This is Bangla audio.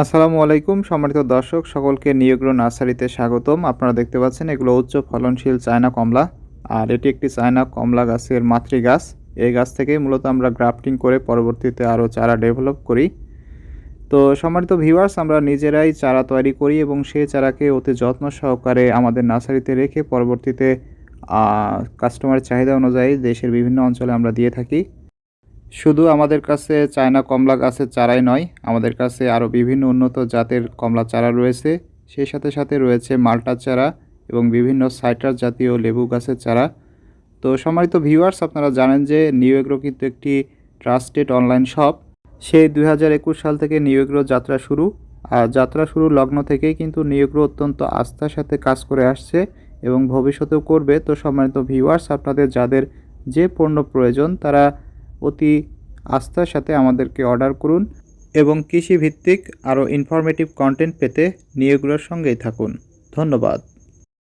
আসসালামু আলাইকুম, সম্মানিত দর্শক, সকলকে নিয়োগ্র নার্সারিতে স্বাগতম। আপনারা দেখতে পাচ্ছেন এগুলো উচ্চ ফলনশীল চায়না কমলা, আর এটি একটি চায়না কমলা গাছের মাতৃ গাছ এই গাছ থেকে মূলত আমরা গ্রাফটিং করে পরবর্তীতে আরও চারা ডেভেলপ করি। তো সম্মানিত ভিউয়ার্স, আমরা নিজেরাই চারা তৈরি করি এবং সেই চারাকে অতি যত্ন সহকারে আমাদের নার্সারিতে রেখে পরবর্তীতে কাস্টমারের চাহিদা অনুযায়ী দেশের বিভিন্ন অঞ্চলে আমরা দিয়ে থাকি। শুধু আমাদের কাছে চায়না কমলা গাছের চারাই নয়, আমাদের কাছে আরও বিভিন্ন উন্নত জাতের কমলা চারা রয়েছে। সেই সাথে সাথে রয়েছে মাল্টা চারা এবং বিভিন্ন সাইট্রাস জাতীয় লেবু গাছের চারা। তো সম্মানিত ভিউয়ার্স, আপনারা জানেন যে নিউ এগ্রো কিন্তু একটি ট্রাস্টেড অনলাইন শপ। সেই দুই হাজার একুশ সাল থেকে নিউ এগ্রো যাত্রা শুরু। আর যাত্রা শুরু লগ্ন থেকেই কিন্তু নিউ এগ্রো অত্যন্ত আস্থার সাথে কাজ করে আসছে এবং ভবিষ্যতেও করবে। তো সম্মানিত ভিউয়ার্স, আপনাদের যাদের যে পণ্য প্রয়োজন, তারা অতি আস্থার সাথে আমাদেরকে অর্ডার করুন এবং কৃষিভিত্তিক আরও ইনফরমেটিভ কন্টেন্ট পেতে নিয়োগগুলোর সঙ্গেই থাকুন। ধন্যবাদ।